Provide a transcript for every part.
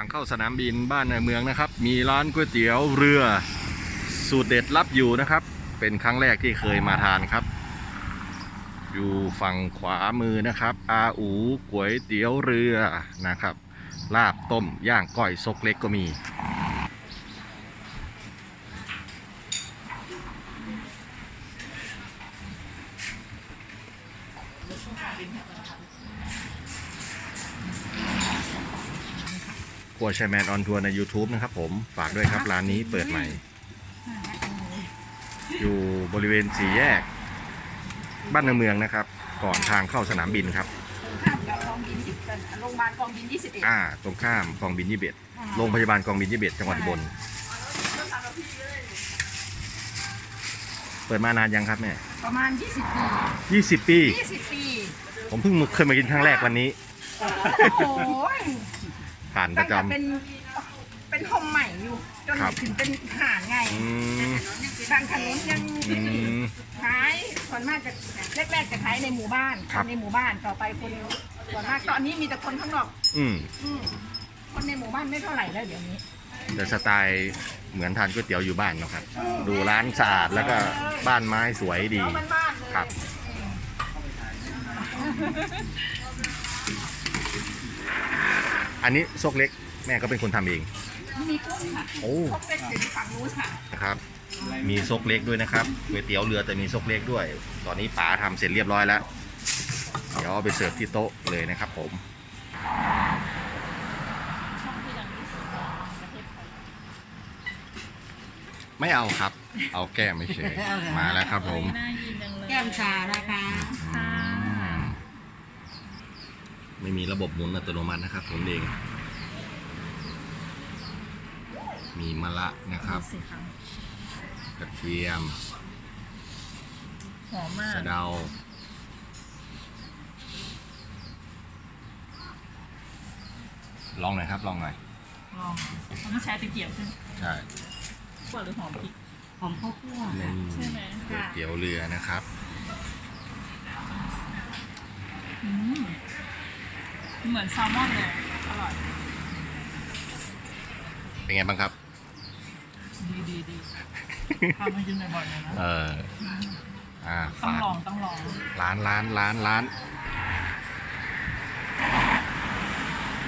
างเข้าสนามบินบ้านในเมืองนะครับ มีร้านก๋วยเตี๋ยวเรือสูตรเด็ดรับอยู่นะครับ เป็นครั้งแรกที่เคยมาทานครับ อยู่ฝั่งขวามือนะครับ อาอูก๋วยเตี๋ยวเรือนะครับ ลาบต้มย่างก้อยซกเล็กก็มี ครัวชัยแมนออนทัวร์ใน YouTube นะครับผม ฝากด้วยครับร้านนี้เปิดใหม่ อยู่บริเวณสี่แยก บ้านในเมืองนะครับ ก่อนทางเข้าสนามบินครับ ข้ามกับกองบินสิบโรงพยาบาลกองบินยี่สิบเอ็ดอ่า ตรงข้ามกองบินยี่เบ็ดโรงพยาบาลกองบินยี่เบ็ดจังหวัดอุบลเปิดมานานยังครับแม่ประมาณยี่สิบปียี่สิบปี ยี่สิบปี ผมเพิ่งเคยมากินครั้งแรกวันนี้ โอ้โห ผ่านปตั้ระงจแต่เป็นเป็นโฮมใหม่อยู่จนครับ ถึงเป็นหาดไงำอืมบางถนนยังอืม ขายส่วนมากจะแรกๆจะขายในหมู่บ้านครับนในหมู่บ้านต่อไปคนส่วนมากตอนนี้มีแต่คนข้างนอกอืมอืมคนในหมู่บ้านไม่เท่าไหร่แล้วเดี๋ยวนี้ แต่สไตล์เหมือนทานก๋วยเตี๋ยวอยู่บ้านเนาะครับ ดูร้านสะอาดแล้วก็บ้านไม้สวยดี แล้วบ้านๆเลยครับ อันนี้ซกเล็กแม่ก็เป็นคนทำเอง มีกุ้งค่ะโอ้พบเป็นอยู่ฝั่งนู้นค่ะนะครับ มีซกเล็กด้วยนะครับก๋วยเตี๋ยวเรือแต่มีซกเล็กด้วย ตอนนี้ป๋าทำเสร็จเรียบร้อยแล้ว เดี๋ยวเอาไปเสิร์ฟที่โต๊ะเลยนะครับผมไม่เอาครับ เอาแก้มไม่เฉยมาแล้วครับผมน่ากินจังเลยแก้มชานะคะค่ะ ไม่มีระบบหมุนอัตโนมัตินะครับผมเองมีมะละนะครับดูสิคะกระเทียมหอมมากสะเดาลองหน่อยครับ ลองหน่อย ลองต้องใช้ตะเกียบใช่ไหมใช่กว่าหรือหอมพริก หอมข้าวคั่วนี่ใช่ไหมก๋วยเตี๋ยวเรือนะครับ อืม เหมือนแซลมอนเลย อร่อย เป็นไงบ้างครับ ดีดีดีทำให้กินบ่อยๆเลยนะเออ อ่าต้องฝากลองต้องลอง ร้านร้านร้านร้าน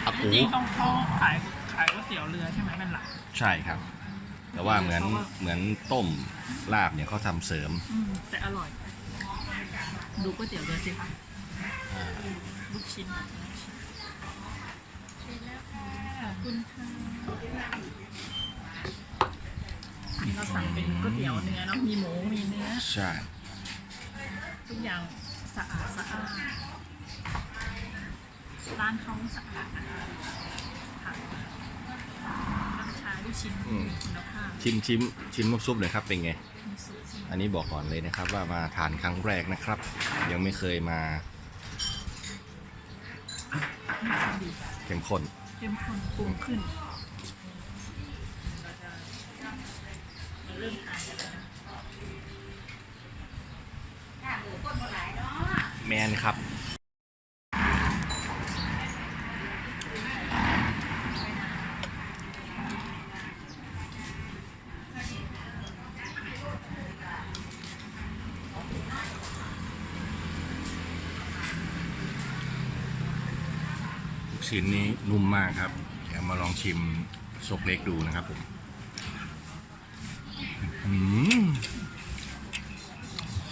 อาจกูริงๆต้องเขาขายขายก๋วยเตี๋ยวเรือใช่ไหมเป็นหลัก ใช่ครับ แต่ว่าเหมือนเพราะว่าเหมือนต้มลาบเนี่ยเขาทำเสริม อืม แต่อร่อย ดูก๋วยเตี๋ยวเรือสิคะอ่า ลูกชิ้นลูกชิ้น ขอบคุณค่ะอันนี้เราสั่งเป็นก๋วยเตี๋ยวเนื้อเนาะมีหมู มีเนื้อ ใช่ ทุกอย่างสะอาดสะอาดร้านเขาสะอาดนะคะค่ะน้ำชาลูกชิ้นคุณภาพชิมชิมชิมน้ำซุปหน่อยครับเป็นไง มีสูตรที่อันนี้บอกก่อนเลยนะครับว่ามาทานครั้งแรกนะครับ ยังไม่เคยมาดี เข้มข้นเข้มข้นปรุงขึ้นเราเริ่มทานกันแล้วนะแมนครับ ชิ้นนี้นุ่มมากครับ เดี๋ยวมาลองชิมซกเล็กดูนะครับผมอืม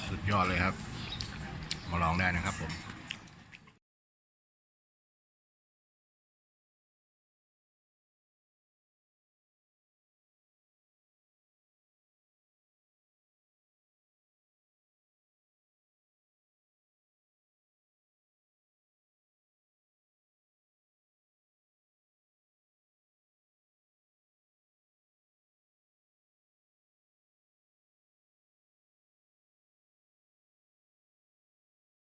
สุดยอดเลยครับ มาลองได้นะครับผม